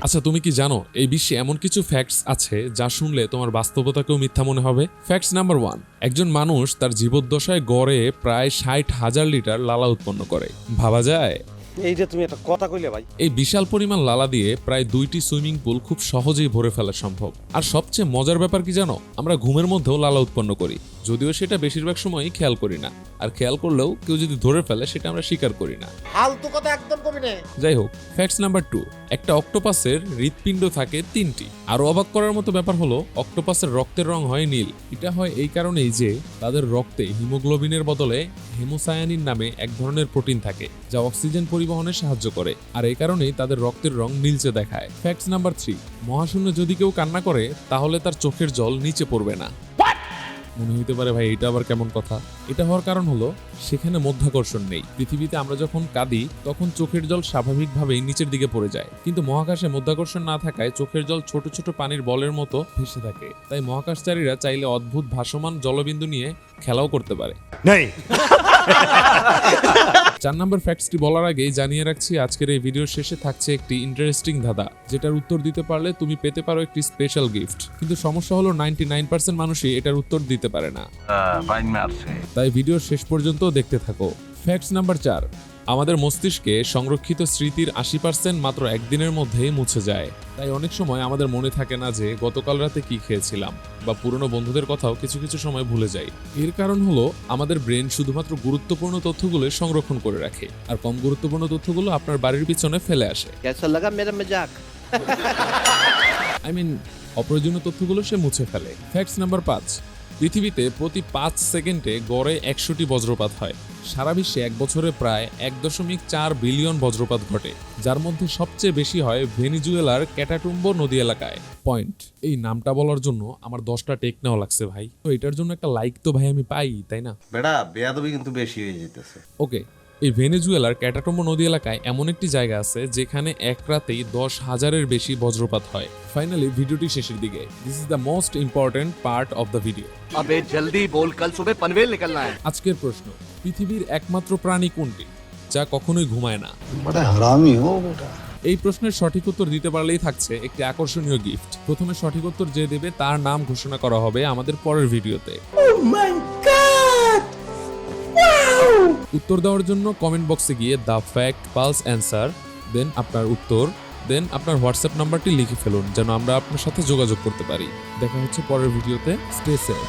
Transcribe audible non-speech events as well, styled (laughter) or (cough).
আচ্ছা তুমি কি জানো এই বিশ্বে এমন কিছু ফ্যাক্টস আছে যা শুনলে তোমার বাস্তবতাকেও মিথ্যা মনে হবে? ফ্যাক্টস নাম্বার ওয়ান একজন মানুষ তার জীবদ্দশায় গড়ে প্রায় ষাট হাজার লিটার লালা উৎপন্ন করে। ভাবা যায়? এই যে তুমি একটা কথা কইলে ভাই। এই বিশাল পরিমাণ লালা দিয়ে প্রায় দুইটি সুইমিং পুল খুব সহজেই ভরে ফেলা সম্ভব। আর সবচেয়ে মজার ব্যাপার কি জানো আমরা ঘুমের মধ্যেও লালা উৎপন্ন করি। যদিও সেটা বেশিরভাগ সময়ই খেয়াল করি না। আর খেয়াল করলেও কেউ যদি ধরে ফেলে সেটা আমরা স্বীকার করি না। ফালতু কথা একদম কবি নে। যাই হোক ফ্যাক্টস নাম্বার টু একটা অক্টোপাসের হৃৎপিণ্ড থাকে তিনটি। আরও অবাক করার মতো ব্যাপার হলো অক্টোপাসের রক্তের রং হয় নীল। এটা হয় এই কারণেই যে তাদের রক্তে হিমোগ্লোবিনের বদলে হেমোসায়ানিন নামে এক ধরনের প্রোটিন থাকে যা অক্সিজেন পরিবহনে সাহায্য করে। আর এই কারণেই তাদের রক্তের রং নীলচে দেখায়। ফ্যাক্টস নাম্বার থ্রি মহাশূন্য যদি কেউ কান্না করে তাহলে তার চোখের জল নিচে পড়বে না। মনে হইতে পারে ভাই এটা আবার কেমন কথা? এটা হওয়ার কারণ হলো সেখানে মধ্যাকর্ষণ নেই। পৃথিবীতে আমরা যখন কাঁদি তখন চোখের জল স্বাভাবিকভাবেই নিচের দিকে পড়ে যায়। কিন্তু মহাকাশে মধ্যাকর্ষণ না থাকায় চোখের জল ছোট ছোট পানির বলের মতো ভেসে থাকে। তাই মহাকাশচারীরা চাইলে অদ্ভুত ভাসমান জলবিন্দু নিয়ে খেলাও করতে পারে। (laughs) চার নম্বর ফ্যাক্টসটি বলার আগেই জানিয়ে রাখছি আজকের এই ভিডিওর শেষে থাকছে একটি ইন্টারেস্টিং ধাঁধা যেটার উত্তর দিতে পারলে তুমি পেতে পারো একটি স্পেশাল গিফট কিন্তু সমস্যা হলো নাইনটি নাইন পার্সেন্ট মানুষই এটার উত্তর দিতে পারে না। তাই ভিডিওর শেষ পর্যন্ত দেখতে থাকো। ফ্যাক্টস নাম্বার চার আমাদের মস্তিষ্কে সংরক্ষিত স্মৃতির আশি পার্সেন্ট মাত্র একদিনের মধ্যেই মুছে যায়। তাই অনেক সময় আমাদের মনে থাকে না যে গতকাল রাতে কি খেয়েছিলাম বা পুরনো বন্ধুদের কথাও কিছু কিছু সময় ভুলে যাই। এর কারণ হলো আমাদের ব্রেন শুধুমাত্র গুরুত্বপূর্ণ তথ্যগুলো সংরক্ষণ করে রাখে আর কম গুরুত্বপূর্ণ তথ্যগুলো আপনার বাড়ির পিছনে ফেলে আসে। আই মিন অপ্রয়োজনীয় তথ্যগুলো সে মুছে ফেলে। ফ্যাক্টস নাম্বার পাঁচ। পৃথিবীতে প্রতি পাঁচ সেকেন্ডে গড়ে একশোটি বজ্রপাত হয়। সারা বিশ্বে এক বছরে প্রায় এক দশমিক চার বিলিয়ন বজ্রপাত ঘটে যার মধ্যে সবচেয়ে বেশি হয় ভেনিজুয়েলার ক্যাটাটুম্বো নদী এলাকায়। পয়েন্ট এই নামটা বলার জন্য আমার দশটা টেক নেওয়া লাগছে ভাই। তো এটার জন্য একটা লাইক তো ভাই আমি পাই তাই না? বেড়া বেয়াদবি কিন্তু বেশি হয়ে যেতেছে ওকে এই ভেনেজুয়েলার ক্যাটাটোমো নদী এলাকায় এমন একটি জায়গা আছে যেখানে এক রাতেই দশ হাজারের বেশি বজ্রপাত হয়। ফাইনালি ভিডিওটি শেষের দিকে। This is the most important part of the video আবে জলদি বল কাল সুবে পনভেল নিকলনা হ্যায় আজকের প্রশ্ন পৃথিবীর একমাত্র প্রাণী কোনটি যা কখনোই ঘুমায় না? বড় হারামি হো বেটা এই প্রশ্নের সঠিক উত্তর দিতে পারলেই থাকছে একটি আকর্ষণীয় গিফট প্রথমে সঠিক উত্তর যে দেবে তার নাম ঘোষণা করা হবে আমাদের পরের ভিডিওতে। oh উত্তর দেওয়ার জন্য কমেন্ট বক্সে গিয়ে দ্য ফ্যাক্ট পালস অ্যান্সার দেন আপনার উত্তর দেন আপনার হোয়াটসঅ্যাপ নাম্বারটি লিখে ফেলুন, যেন আমরা আপনার সাথে যোগাযোগ করতে পারি। দেখা হচ্ছে পরের ভিডিওতে স্টে সেফ